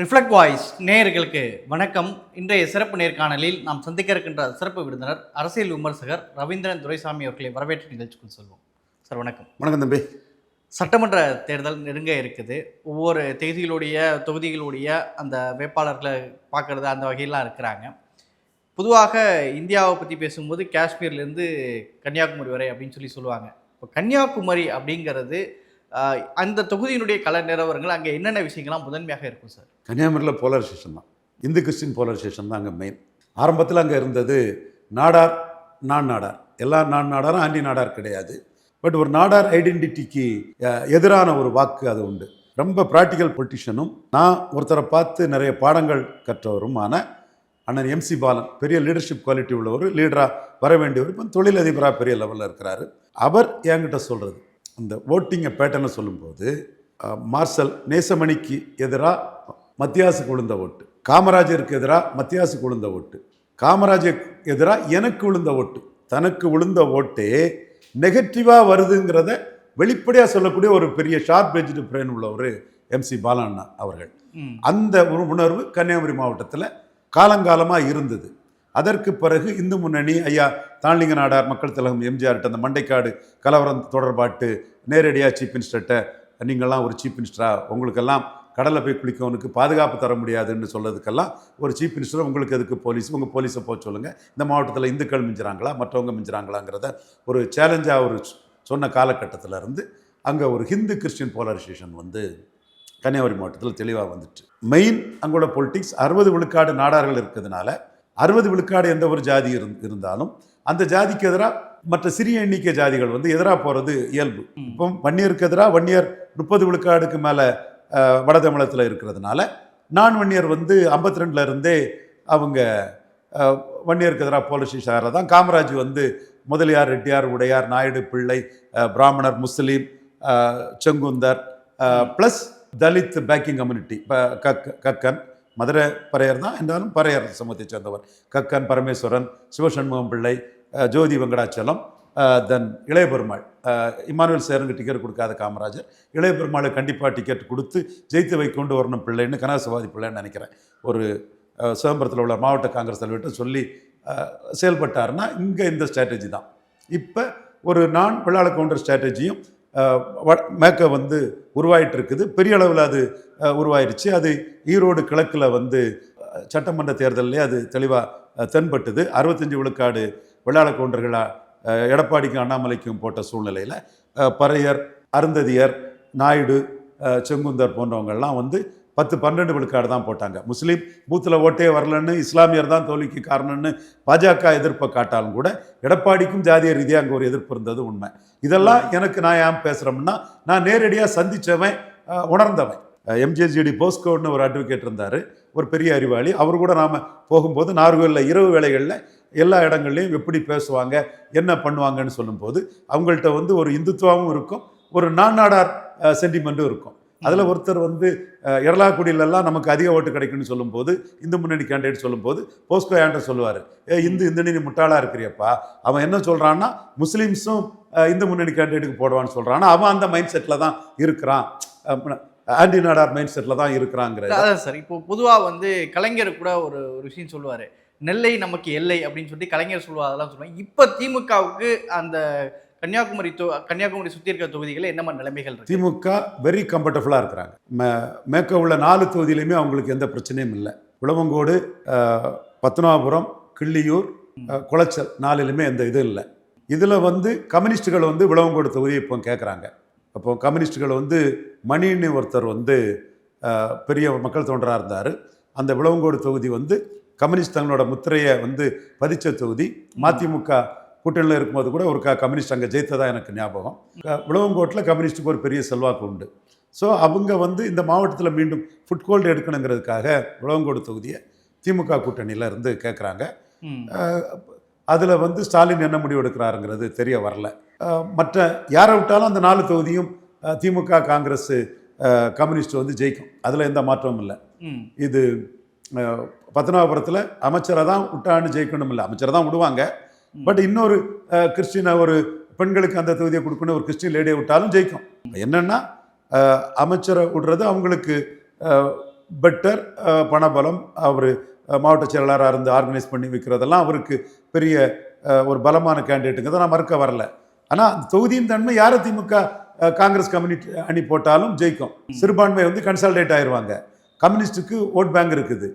Reflect voice நேயர்களுக்கு வணக்கம். இன்றைய சிறப்பு நேர்காணலில் நாம் சந்திக்க இருக்கின்ற சிறப்பு விருந்தினர் அரசியல் விமர்சகர் ரவீந்திரன் துரைசாமி அவர்களை வரவேற்று நிகழ்ச்சிக்குள் செல்வோம். சார் வணக்கம். வணக்கம் தம்பி. சட்டமன்ற தேர்தல் நெருங்க இருக்குது. ஒவ்வொரு தேதிகளுடைய தொகுதிகளுடைய அந்த வேட்பாளர்களை பார்க்கறது அந்த வகையெல்லாம் இருக்கிறாங்க. பொதுவாக இந்தியாவை பற்றி பேசும்போது காஷ்மீர்லேருந்து கன்னியாகுமரி வரை அப்படின்னு சொல்லி சொல்லுவாங்க. இப்போ கன்னியாகுமரி அப்படிங்கிறது அந்த தொகுதியினுடைய கல நிலவரங்கள் அங்கே என்னென்ன விஷயங்கள்லாம் முதன்மையாக இருக்கும் சார்? கன்னியாகுமரியில் போலரைசேஷன் தான். இந்து கிறிஸ்டின் போலரைசேஷன் தான் அங்கே மெயின் ஆரம்பத்தில் அங்கே இருந்தது நாடார் நான் நாடார். எல்லா நான் நாடாரும் ஆண்டி நாடார் கிடையாது. பட் ஒரு நாடார் ஐடென்டிட்டிக்கு எதிரான ஒரு வாக்கு அது உண்டு. ரொம்ப ப்ராக்டிக்கல் பொலிட்டிஷியனும் நான் ஒருத்தரை பார்த்து நிறைய பாடங்கள் கற்றவருமான அண்ணன் எம்சி பாலன் பெரிய லீடர்ஷிப் குவாலிட்டி உள்ளவர் லீடராக வர வேண்டியவர் இப்போ தொழிலதிபராக பெரிய லெவலில் இருக்கிறாரு. அவர் என்கிட்ட சொல்கிறது அந்த ஓட்டிங்கை பேட்டர்னை சொல்லும்போது மார்ஷல் நேசமணிக்கு எதிராக மத்தியாசுக்கு விழுந்த ஓட்டு. காமராஜருக்கு எதிராக மத்தியாசுக்கு விழுந்த ஓட்டு. காமராஜருக்கு எதிராக எனக்கு விழுந்த ஓட்டு. தனக்கு விழுந்த ஓட்டே நெகட்டிவாக வருதுங்கிறத வெளிப்படையாக சொல்லக்கூடிய ஒரு பெரிய ஷார்ப் எஜ்டு பிரெயின் உள்ள ஒரு எம்சி பாலண்ணா அவர்கள். அந்த ஒரு உணர்வு கன்னியாகுமரி மாவட்டத்தில் காலங்காலமாக இருந்தது. அதற்கு பிறகு இந்து முன்னணி ஐயா தாண்டிங்க நாடார் மக்கள் திலகம் எம்ஜிஆர்கிட்ட அந்த மண்டைக்காடு கலவரம் தொடர்பாட்டு நேரடியாக சீஃப் மினிஸ்டர்கிட்ட நீங்கள்லாம் ஒரு சீஃப் மினிஸ்டரா உங்களுக்கெல்லாம் கடலில் போய் குளிக்கவனுக்கு பாதுகாப்பு தர முடியாதுன்னு சொல்லதுக்கெல்லாம் ஒரு சீஃப் மினிஸ்டர் உங்களுக்கு எதுக்கு போலீஸ் உங்கள் போலீஸை போக சொல்லுங்கள் இந்த மாவட்டத்தில் இந்துக்கள் மிஞ்சுறாங்களா? மற்றவங்க மிஞ்சுறாங்களாங்கிறத ஒரு சேலஞ்சாக ஒரு சொன்ன காலகட்டத்தில் இருந்து அங்கே ஒரு ஹிந்து கிறிஸ்டின் போலரைசேஷன் வந்து கன்னியாகுமரி மாவட்டத்தில் தெளிவாக வந்துட்டு. மெயின் அங்கோட பொலிட்டிக்ஸ் அறுபது விழுக்காடு நாடார்கள் இருக்கிறதுனால அறுபது விழுக்காடு எந்த ஒரு ஜாதி இருந் இருந்தாலும் அந்த ஜாதிக்கு எதிராக மற்ற சிறிய எண்ணிக்கை ஜாதிகள் வந்து எதிராக போகிறது இயல்பு. இப்போ வன்னியருக்கு எதிராக வன்னியர் முப்பது விழுக்காடுக்கு மேலே வட இருக்கிறதுனால நான் வன்னியர் வந்து ஐம்பத்தி ரெண்டுல இருந்தே அவங்க வன்னியருக்கு எதிராக போலீஸ் ஆகிறது தான் காமராஜ் வந்து முதலியார் ரெட்டியார் உடையார் நாயுடு பிள்ளை பிராமணர் முஸ்லீம் Sengunthar plus Dalit backing community Kakkan. Madurai Paraiyar தான் என்றாலும் பறையர் சமூகத்தைச் சேர்ந்தவர். கக்கன் பரமேஸ்வரன் சிவசண்முகம் பிள்ளை ஜோதி வெங்கடாச்சலம் தென் இளைய பெருமாள். இமானுவேல் சேரனுக்கு டிக்கெட் கொடுக்காத காமராஜர். இளைய பெருமாளை கண்டிப்பாக டிக்கெட் கொடுத்து ஜெயித்து வை கொண்டு வரணும் பிள்ளைன்னு கனகசவாதி பிள்ளைன்னு நினைக்கிறேன். ஒரு சிதம்பரத்தில் உள்ள மாவட்ட காங்கிரஸ் தலைவர்கிட்ட சொல்லி செயல்பட்டாருன்னா இங்கே இந்த ஸ்ட்ராட்டஜி தான். இப்போ ஒரு நான் பிள்ளாள கவுண்டர் ஸ்ட்ராட்டஜியும் மேக்க வந்து உருவாயிட்டு இருக்குது பெரிய அளவில் அது உருவாயிருச்சு. அது ஈரோடு கிழக்கில் வந்து சட்டமன்ற தேர்தலிலே அது தெளிவாக தென்பட்டது. அறுபத்தஞ்சு விழுக்காடு வெள்ளாள கவுண்டர்களா எடப்பாடிக்கும் அண்ணாமலைக்கும் போட்ட சூழ்நிலையில் பறையர் அருந்ததியர் நாயுடு செங்குந்தர் போன்றவங்கள்லாம் வந்து பத்து பன்னெண்டு விழுக்காடு தான் போட்டாங்க. முஸ்லீம் பூத்தில் ஓட்டே வரலன்னு இஸ்லாமியர் தான் தோல்விக்கு காரணம்னு பாஜக எதிர்ப்பை காட்டாலும் கூட எடப்பாடிக்கும் ஜாதிய ரீதியாக அங்கே ஒரு எதிர்ப்பு இருந்தது உண்மை. இதெல்லாம் எனக்கு நான் ஏன் பேசுகிறோம்னா நான் நேரடியாக சந்தித்தவன் உணர்ந்தவன். எம்ஜேஜிடி போஸ்கோன்னு ஒரு அட்வொகேட் இருந்தார். ஒரு பெரிய அறிவாளி. அவர் கூட நாம் போகும்போது நார்கோலில் இரவு வேலைகளில் எல்லா இடங்கள்லையும் எப்படி பேசுவாங்க என்ன பண்ணுவாங்கன்னு சொல்லும்போது அவங்கள்ட்ட வந்து ஒரு இந்துத்துவமும் இருக்கும் ஒரு நாடார் சென்டிமெண்ட்டும் இருக்கும். அதில் ஒருத்தர் வந்து அஹ், எரலாக்குடியிலெல்லாம் நமக்கு அதிக ஓட்டு கிடைக்கும்னு சொல்லும்போது இந்து முன்னணி கேண்டிடேட் சொல்லும்போது போஸ்கோ ஏன்ட்ட சொல்லுவார். ஏ இந்து இந்து முட்டாளாக இருக்கிறியப்பா. அவன் என்ன சொல்கிறான்னா முஸ்லீம்ஸும் இந்து முன்னணி கேண்டிடேட்டுக்கு போடுவான்னு சொல்கிறான் அவன் அந்த மைண்ட் செட்டில் தான் இருக்கிறான். ஆன்டி நாடார் மைண்ட் செட்டில் தான் இருக்கிறாங்கிற அதான் சார் இப்போ பொதுவாக வந்து கலைஞர் கூட ஒரு ஒரு விஷயம் சொல்லுவார். நெல்லை நமக்கு எல்லை அப்படின்னு சொல்லி கலைஞர் சொல்லுவார் அதெல்லாம் சொல்லுவாங்க. இப்போ திமுகவுக்கு அந்த கன்னியாகுமரி தொ கன்னியாகுமரி சுற்றி இருக்கிற தொகுதிகளில் என்ன மாதிரி நிலைமைகள் இருக்கு? திமுக வெரி கம்ஃபர்டபுளாக இருக்கிறாங்க. மேற்க உள்ள நாலு தொகுதியிலையுமே அவங்களுக்கு எந்த பிரச்சனையும் இல்லை. விளவங்கோடு அஹ், பத்மநாபபுரம் கிள்ளியூர் குளச்சல் நாலுலையுமே எந்த இதுவும் இல்லை. இதில் வந்து கம்யூனிஸ்டுகள் வந்து விளவங்கோடு தொகுதியை இப்போ கேட்குறாங்க அப்போ கம்யூனிஸ்டுகள் வந்து மணின்னு ஒருத்தர் வந்து பெரிய மக்கள் தோன்றராக இருந்தார். அந்த விளவங்கோடு தொகுதி வந்து கம்யூனிஸ்ட் தங்களோட முத்திரையை வந்து பதிச்ச தொகுதி. மதிமுக கூட்டணியில் இருக்கும்போது கூட ஒரு க கம்யூனிஸ்ட் அங்கே ஜெயித்ததா எனக்கு ஞாபகம். விளவங்கோட்டில் கம்யூனிஸ்ட்டுக்கு ஒரு பெரிய செல்வாக்கு உண்டு. ஸோ அவங்க வந்து இந்த மாவட்டத்தில் மீண்டும் ஃபுட்கோல்டு எடுக்கணுங்கிறதுக்காக விளவங்கோடு தொகுதியை திமுக கூட்டணியில் இருந்து கேட்குறாங்க அதில் வந்து ஸ்டாலின் என்ன முடிவு எடுக்கிறாருங்கிறது தெரிய வரல. மற்ற யாரை விட்டாலும் அந்த நாலு தொகுதியும் திமுக காங்கிரஸ் கம்யூனிஸ்ட் வந்து ஜெயிக்கும். அதில் எந்த மாற்றமும் இல்லை. இது அஹ், பத்மநாபபுரத்தில் அமைச்சரை தான் விட்டான்னு ஜெயிக்கணும் இல்லை. அமைச்சரை தான் விடுவாங்க. பட் இன்னொரு கிறிஸ்டினை ஒரு பெண்களுக்கு அந்த தொகுதியை கொடுக்கணும் ஒரு கிறிஸ்டின் லேடியை விட்டாலும் ஜெயிக்கும். என்னன்னா அமைச்சரை விடுறது அவங்களுக்கு பெட்டர் பணபலம் அவர் மாவட்ட செயலாளராக இருந்து ஆர்கனைஸ் பண்ணி வைக்கிறதெல்லாம் அவருக்கு பெரிய ஒரு பலமான கேண்டிடேட்டுங்கிறத நான் மறுக்க வரல. ஆனால் அந்த தொகுதியின் தன்மை யாரை திமுக காங்கிரஸ் கம்யூனிட்டி அணி போட்டாலும் ஜெயிக்கும். சிறுபான்மை வந்து கன்சால்டேட் ஆயிருவாங்க. கம்யூனிஸ்டுக்கு ஓட் பேங்க் இருக்குது.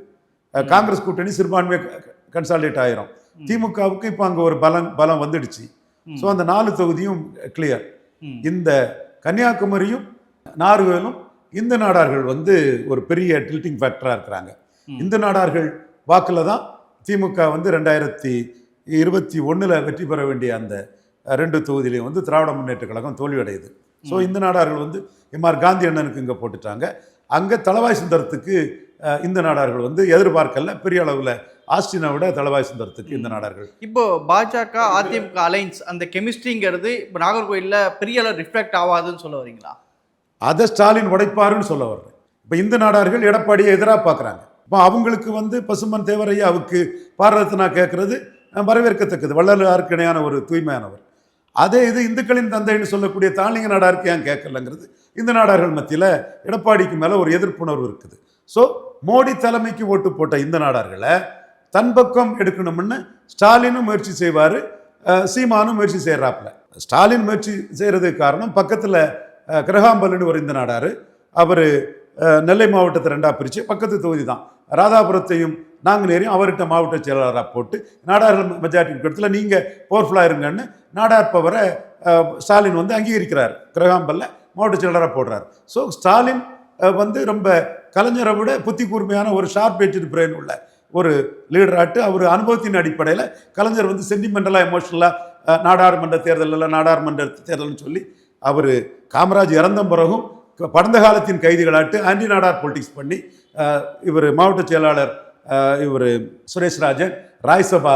காங்கிரஸ் கூட்டணி சிறுபான்மை கன்சால்டேட் ஆயிரும். திமுகவுக்கு இப்போ அங்கே ஒரு பலம் பலம் வந்துடுச்சு. ஸோ அந்த நாலு தொகுதியும் கிளியர். இந்த கன்னியாகுமரியும் நார்வேலும் இந்த நாடார்கள் வந்து ஒரு பெரிய டில்ட்டிங் ஃபேக்டராக இருக்கிறாங்க. இந்த நாடார்கள் வாக்கில் தான் திமுக வந்து ரெண்டாயிரத்தி இருபத்தி ஒன்றில் வெற்றி பெற வேண்டிய அந்த ரெண்டு தொகுதியிலையும் வந்து திராவிட முன்னேற்ற கழகம் தோல்வியடையுது. ஸோ இந்த நாடார்கள் வந்து எம்ஆர் காந்தி அண்ணனுக்கு இங்கே போட்டுட்டாங்க. அங்கே தளவாய் சுந்தரத்துக்கு இந்த நாடார்கள் வந்து எதிர்பார்க்கல. பெரிய அளவில் ஆஸ்டினை விட தளவாய் சுந்தரத்துக்கு இந்த நாடார்கள். இப்போ பாஜக அதிமுக அலைன்ஸ் அந்த கெமிஸ்ட்ரிங்கிறது இப்போ நாகர்கோயில்ல பெரிய அளவு ரிஃப்ளெக்ட் ஆகாதுன்னு சொல்ல வரீங்களா? அதை ஸ்டாலின் உடைப்பாருன்னு சொல்ல வர்றேன். இப்போ இந்த நாடார்கள் எடப்பாடியை எதிராக பார்க்குறாங்க இப்போ அவங்களுக்கு வந்து பசுமன் தேவரையாவுக்கு பாரதத்தினா கேட்கறது வரவேற்கத்தக்கது. வள்ளலாருக்கு இணையான ஒரு தூய்மையானவர். அதே இது இந்துக்களின் தந்தைன்னு சொல்லக்கூடிய தாளிங்க நாடாருக்கு ஏன் கேட்கலங்கிறது இந்த நாடார்கள் மத்தியில் எடப்பாடிக்கு மேலே ஒரு எதிர்ப்புணர்வு இருக்குது. ஸோ மோடி தலைமைக்கு ஓட்டு போட்ட இந்த நாடார்களை தன் பக்கம் எடுக்கணும்னு ஸ்டாலினும் முயற்சி செய்வார். சீமானும் முயற்சி செய்கிறாப்புல ஸ்டாலின் முயற்சி செய்கிறதுக்கு காரணம் பக்கத்தில் கிரகாம்பல்னு ஒரு இந்த நாடார். அவர் நெல்லை மாவட்டத்தை ரெண்டாக பிரித்து பக்கத்து தொகுதி தான். ராதாபுரத்தையும் நாங்குநேரையும் அவர்கிட்ட மாவட்ட செயலாளராக போட்டு நாடார்கள் மெஜாரிட்டி இடத்துல நீங்கள் பவர்ஃபுல்லாக இருங்கன்னு நாடார் பவரை ஸ்டாலின் வந்து அங்கீகரிக்கிறார். கிரகாம்பல்ல மாவட்ட செயலாளராக போடுறார். ஸோ ஸ்டாலின் வந்து ரொம்ப கலைஞரை விட புத்தி கூர்மையான ஒரு ஷார்ப் ஏஜ்டு பிரெயின் உள்ள ஒரு லீடராட்டு அவர் அனுபவத்தின் அடிப்படையில் கலைஞர் வந்து சென்டிமெண்டலாக எமோஷனலாக நாடாளுமன்ற தேர்தலில் நாடாளுமன்ற தேர்தல்னு சொல்லி அவர் காமராஜ் இறந்த பிறகும் படந்த காலத்தின் கைதிகளாட்டு ஆன்டி நாடார் பொலிட்டிக்ஸ் பண்ணி இவர் மாவட்ட செயலாளர் இவர் சுரேஷ் ராஜன் ராய்சபா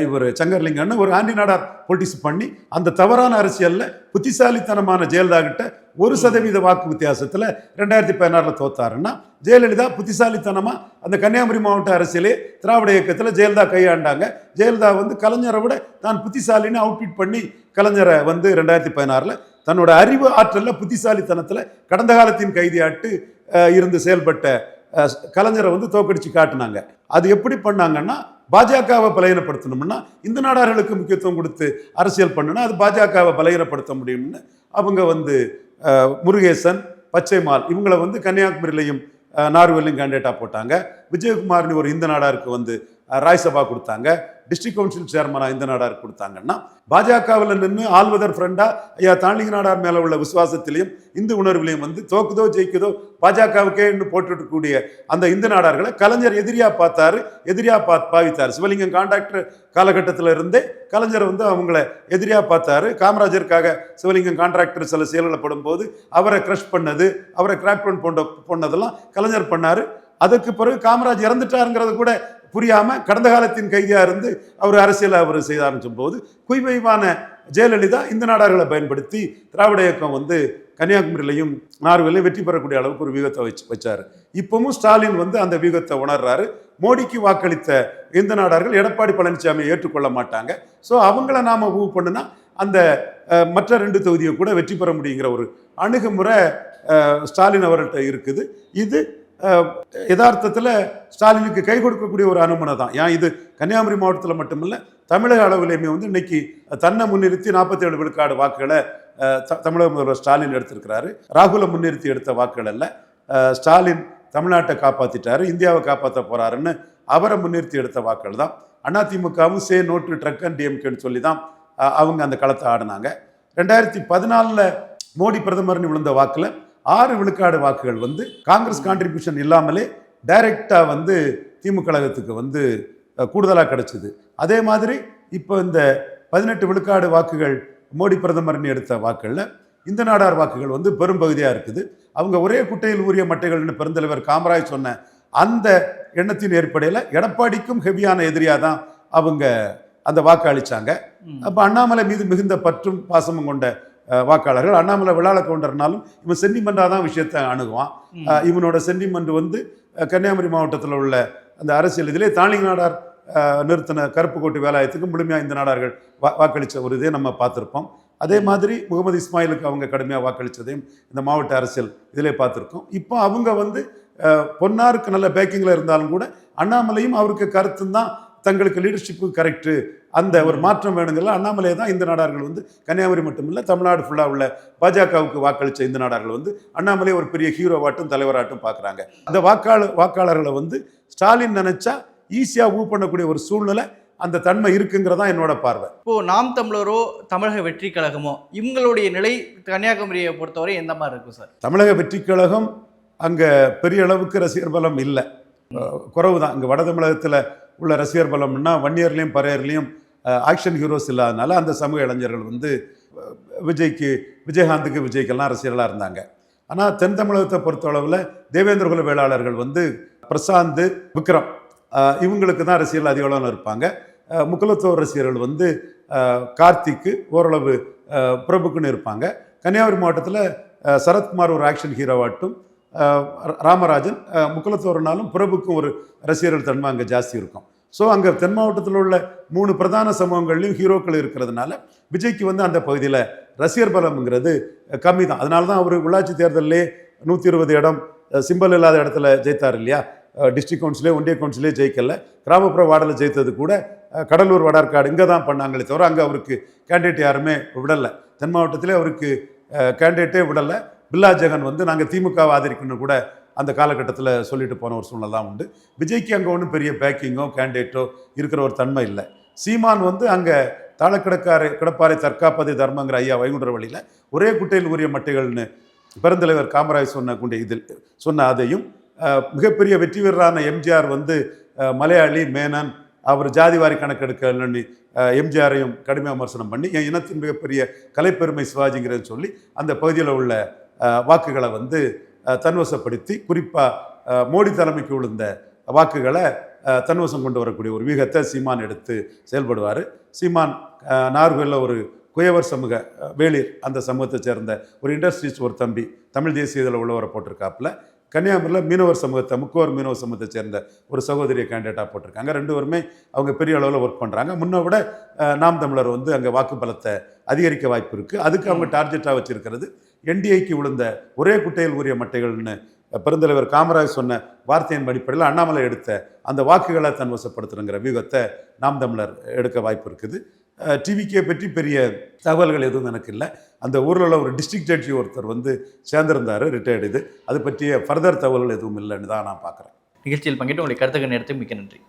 இவர் சங்கர்லிங்கன்னு ஒரு ஆண்டி நாடார் பொலிட்டிக்ஸ் பண்ணி அந்த தவறான அரசியலில் புத்திசாலித்தனமான ஜெயலலிதா கிட்ட ஒரு சதவீத வாக்கு வித்தியாசத்தில் ரெண்டாயிரத்தி பதினாறில் தோத்தாருன்னா ஜெயலலிதா புத்திசாலித்தனமாக அந்த கன்னியாகுமரி மாவட்ட அரசியலே திராவிட இயக்கத்தில் ஜெயலலிதா கையாண்டாங்க. ஜெயலலிதா வந்து கலைஞரை விட தான் புத்திசாலின்னு அவுட்பிட் பண்ணி கலைஞரை வந்து ரெண்டாயிரத்தி பதினாறில் தன்னோட அறிவு ஆற்றலில் புத்திசாலித்தனத்தில் கடந்த காலத்தின் கைதியாட்டு இருந்து செயல்பட்ட கலைஞரை வந்து தோக்கடிச்சு காட்டினாங்க. அது எப்படி பண்ணாங்கன்னா பாஜகவை பலகீனப்படுத்தணும்னா இந்த நாடார்களுக்கு முக்கியத்துவம் கொடுத்து அரசியல் பண்ணுனா அது பாஜகவை பலகீனப்படுத்த முடியும்னு அவங்க வந்து முருகேசன் பச்சைமால் இவங்களை வந்து கன்னியாகுமரியிலையும் நார்வேலையும் கேண்டிடேட்டாக போட்டாங்க. விஜயகுமார்னு ஒரு இந்த நாடாருக்கு வந்து அஹ், ராய்சபா கொடுத்தாங்க. டிஸ்ட்ரிக்ட் கவுன்சில் சேர்மனாக இந்த நாடார் கொடுத்தாங்கன்னா பாஜகவில் நின்று ஆள்வதர் ஃப்ரெண்டாக ஐயா தாண்டிங்க நாடார் மேலே உள்ள விசுவாசத்திலையும் இந்து உணர்விலையும் வந்து தோக்குதோ ஜெயிக்குதோ பாஜகவுக்கே போட்டுக்கூடிய அந்த இந்து நாடார்களை கலைஞர் எதிரியாக பார்த்தாரு எதிரியாக பா பாவித்தார். சிவலிங்கம் கான்ட்ராக்டர் காலகட்டத்தில் இருந்தே கலைஞர் வந்து அவங்கள எதிரியாக பார்த்தாரு. காமராஜருக்காக சிவலிங்கம் கான்ட்ராக்டர் சில செயல்களை படும்போது அவரை க்ரஷ் பண்ணது அவரை கிராக் பண்ண போன்ற போனதெல்லாம் கலைஞர் பண்ணாரு. அதுக்கு பிறகு காமராஜ் இறந்துட்டாருங்கிறது கூட புரியாமல் கடந்த காலத்தின் கைதியாக இருந்து அவர் அரசியல் அவர் செய்ய ஆரம்பிச்சும் போது குய்வைவான ஜெயலலிதா இந்த நாடார்களை பயன்படுத்தி திராவிட இயக்கம் வந்து கன்னியாகுமரியிலையும் நார்வேலையும் வெற்றி பெறக்கூடிய அளவுக்கு ஒரு வியூகத்தை வச்சு வச்சார். இப்பவும் ஸ்டாலின் வந்து அந்த வியூகத்தை உணர்றாரு. மோடிக்கு வாக்களித்த இந்த நாடார்கள் எடப்பாடி பழனிசாமியை ஏற்றுக்கொள்ள மாட்டாங்க. ஸோ அவங்கள நாம் மூவ் பண்ணுனா அந்த மற்ற ரெண்டு தொகுதியை கூட வெற்றி பெற முடியுங்கிற ஒரு அணுகுமுறை ஸ்டாலின் அவர்கள்ட்ட இருக்குது. இது யதார்த்தத்தில் ஸ்டாலினுக்கு கை கொடுக்கக்கூடிய ஒரு அனுமனை தான். ஏன்? இது கன்னியாகுமரி மாவட்டத்தில் மட்டுமில்ல தமிழக அளவிலையுமே வந்து இன்னைக்கு தன்னை முன்னிறுத்தி நாற்பத்தேழு விழுக்காடு வாக்குகளை த- தமிழக முதல்வர் ஸ்டாலின் எடுத்திருக்கிறாரு. ராகுலை முன்னிறுத்தி எடுத்த வாக்குகள் அல்ல. ஸ்டாலின் தமிழ்நாட்டை காப்பாற்றிட்டாரு இந்தியாவை காப்பாற்ற போகிறாருன்னு அவரை முன்னிறுத்தி எடுத்த வாக்குகள் தான். அதிமுகவும் சே நோட்டு ட்ரக் அண்ட் டிஎம்கேன்னு சொல்லி தான் அவங்க அந்த களத்தை ஆடினாங்க. ரெண்டாயிரத்தி பதினாலில் மோடி பிரதமர்னு விழுந்த வாக்கில் ஆறு விழுக்காடு வாக்குகள் வந்து காங்கிரஸ் கான்ட்ரிபியூஷன் இல்லாமலே டைரெக்டாக வந்து திமுக கழகத்துக்கு வந்து கூடுதலாக கிடைச்சிது. அதே மாதிரி இப்போ இந்த பதினெட்டு விழுக்காடு வாக்குகள் மோடி பிரதமர்னு எடுத்த வாக்குகளில் இந்த நாடார் வாக்குகள் வந்து பெரும்பகுதியாக இருக்குது. அவங்க ஒரே குட்டையில் ஊறிய மட்டைகள்னு பெருந்தலைவர் காமராஜ் சொன்ன அந்த எண்ணத்தின் அடிப்படையில் எடப்பாடிக்கும் ஹெவியான எதிரியாக தான் அவங்க அந்த வாக்கு அளிச்சாங்க. ம். அப்போ அண்ணாமலை மீது மிகுந்த பற்றும் பாசமும் கொண்ட வாக்காளர்கள். அண்ணாமலை விழால கவுண்டர்னாலும் இவன் சென்டிமெண்டாக தான் விஷயத்தை அணுகுவான். இவனோட சென்டிமெண்ட் வந்து கன்னியாகுமரி மாவட்டத்தில் உள்ள அந்த அரசியல் இதிலே தாளிங்க நாடார் நிறுத்தின கருப்பு கோட்டு வேலாயத்துக்கு முழுமையாக இந்த நாடார்கள் வா வாக்களித்த ஒரு இதே நம்ம பார்த்துருப்போம். அதே மாதிரி முகமது இஸ்மாயிலுக்கு அவங்க கடுமையாக வாக்களித்ததையும் இந்த மாவட்ட அரசியல் இதிலே பார்த்துருக்கோம். இப்போ அவங்க வந்து பொன்னாருக்கு நல்ல பேக்கிங்கில் இருந்தாலும் கூட அண்ணாமலையும் அவருக்கு கருத்தும் தான் தங்களுக்கு லீடர்ஷிப்பு கரெக்டு அந்த ஒரு மாற்றம் வேணுங்கல அண்ணாமலை தான் இந்த நாடார்கள் வந்து கன்னியாகுமரி மட்டும் இல்லை தமிழ்நாடு ஃபுல்லாக உள்ள பாஜகவுக்கு வாக்களித்த இந்த நாடார்கள் வந்து அண்ணாமலை ஒரு பெரிய ஹீரோவாட்டும் தலைவராட்டும் பார்க்குறாங்க. அந்த வாக்காளர் வாக்காளர்களை வந்து ஸ்டாலின் நினைச்சா ஈஸியாக மூவ் பண்ணக்கூடிய ஒரு சூழ்நிலை அந்த தன்மை இருக்குங்கிறதா என்னோட பார்வை. இப்போ நாம் தமிழரோ தமிழக வெற்றி கழகமோ இவங்களுடைய நிலை கன்னியாகுமரியை பொறுத்தவரை எந்த மாதிரி இருக்கும் சார்? தமிழக வெற்றிக் கழகம் அங்கே பெரிய அளவுக்கு ரசிகர் பலம் இல்லை. குறைவு தான் இங்கே வட தமிழகத்தில் உள்ள ரசிகர் பலம்னா வன்னியர்லேயும் பறையர்லேயும் ஆக்ஷன் ஹீரோஸ் இல்லாதனால அந்த சமூக இளைஞர்கள் வந்து விஜய்க்கு விஜயகாந்துக்கு விஜய்க்கெல்லாம் ரசிகர்களாக இருந்தாங்க. ஆனால் தென் தமிழகத்தை பொறுத்தளவில் தேவேந்திரகுல வேளாளர்கள் வந்து பிரசாந்த் விக்ரம் இவங்களுக்கு தான் ரசிகர்கள் அதிகளவில் இருப்பாங்க. அஹ், ரசிகர்கள் வந்து கார்த்திக்கு ஓரளவு பிரபுக்குன்னு இருப்பாங்க. கன்னியாகுமரி மாவட்டத்தில் சரத்குமார் ஒரு ஆக்ஷன் ஹீரோவாட்டும் ராமராஜன் அஹ், பிரபுக்கும் ஒரு ரசிகர்கள் தன்மை அங்கே ஜாஸ்தி இருக்கும். ஸோ அங்கே தென் மாவட்டத்தில் உள்ள மூணு பிரதான சமூகங்கள்லையும் ஹீரோக்கள் இருக்கிறதுனால விஜய்க்கு வந்து அந்த பகுதியில் ரசிகர் பலம்ங்கிறது கம்மி தான் அதனால தான் அவர் உள்ளாட்சி தேர்தலிலே நூற்றி இருபது இடம் சிம்பல் இல்லாத இடத்துல ஜெயித்தார் இல்லையா? டிஸ்ட்ரிக்ட் கவுன்சிலே ஒன்றிய கவுன்சிலே ஜெயிக்கல. கிராமப்புற வார்டில் ஜெயித்தது கூட கடலூர் வடார்காடு இங்கே தான் பண்ணாங்களே தவிர அங்கே அவருக்கு கேண்டிடேட் யாருமே விடலை. தென் மாவட்டத்திலே அவருக்கு கேண்டிடேட்டே விடலை. பில்லா ஜெகன் வந்து நாங்கள் திமுகவை ஆதரிக்கணும்னு கூட அந்த காலகட்டத்தில் சொல்லிட்டு போன ஒரு சூழ்நிலை தான் உண்டு. விஜய்க்கு அங்கே ஒன்றும் பெரிய பேக்கிங்கோ கேண்டிடேட்டோ இருக்கிற ஒரு தன்மை இல்லை. சீமான் வந்து அங்கே தாளக்கிடக்காரை கிடப்பாறை தற்காப்பதை தர்மங்கிற ஐயா வைகுண்டர் வழியில் ஒரே குட்டையில் உரிய மட்டைகள்னு பெருந்தலைவர் காமராஜ் சொன்ன கொண்ட இதில் சொன்ன அதையும் மிகப்பெரிய வெற்றி வீரரான எம்ஜிஆர் வந்து மலையாளி மேனன் அவர் ஜாதிவாரி கணக்கெடுக்கலன்னு எம்ஜிஆரையும் கடுமையாக விமர்சனம் பண்ணி என் இனத்தின் மிகப்பெரிய கலைப்பெருமை சிவாஜிங்கிறத சொல்லி அந்த பகுதியில் உள்ள வாக்குகளை வந்து தன்வசப்படுத்தி குறிப்பாக மோடி தலைமைக்கு விழுந்த வாக்குகளை தன்வசம் கொண்டு வரக்கூடிய ஒரு வியூகத்தை சீமான் எடுத்து செயல்படுவார். சீமான் நார்கோயிலில் ஒரு குயவர் சமூக வேளிர் அந்த சமூகத்தை சேர்ந்த ஒரு இண்டஸ்ட்ரீஸ் ஒரு தம்பி தமிழ் தேசிய இதில் உள்ளவரை போட்டிருக்காப்புல. கன்னியாகுமரியில் மீனவர் சமூகத்தை முக்கோர் மீனவர் சமூகத்தை சேர்ந்த ஒரு சகோதரியை கேண்டிடேட்டாக போட்டிருக்காங்க. ரெண்டு பேருமே அவங்க பெரிய அளவில் ஒர்க் பண்ணுறாங்க முன்ன விட நாம் தமிழர் வந்து அங்கே வாக்கு பலத்தை அதிகரிக்க வாய்ப்பு இருக்குது அதுக்கு அவங்க டார்கெட்டாக வச்சிருக்கிறது. என்டிஏக்கு விழுந்த ஒரே குட்டையில் உரிய மட்டைகள்னு பெருந்தலைவர் காமராஜ் சொன்ன வார்த்தையின் அடிப்படையில் அண்ணாமலை எடுத்த அந்த வாக்குகளை தன் வசப்படுத்துறங்கிற வியூகத்தை நாம் தமிழர் எடுக்க வாய்ப்பு இருக்குது. டிவிக்கே பற்றி பெரிய தகவல்கள் எதுவும் எனக்கு இல்லை. அந்த ஊரில் உள்ள ஒரு டிஸ்ட்ரிக்ட் ஜட்ஜி ஒருத்தர் வந்து சேர்ந்திருந்தார் ரிட்டையர்டு இது. அது பற்றிய ஃபர்தர் தகவல்கள் எதுவும் இல்லைன்னு தான் நான் பார்க்குறேன். நிகழ்ச்சியில் பங்கிட்டு உங்களுடைய கருத்துக்கு நேரத்துக்கு மிக்க நன்றி.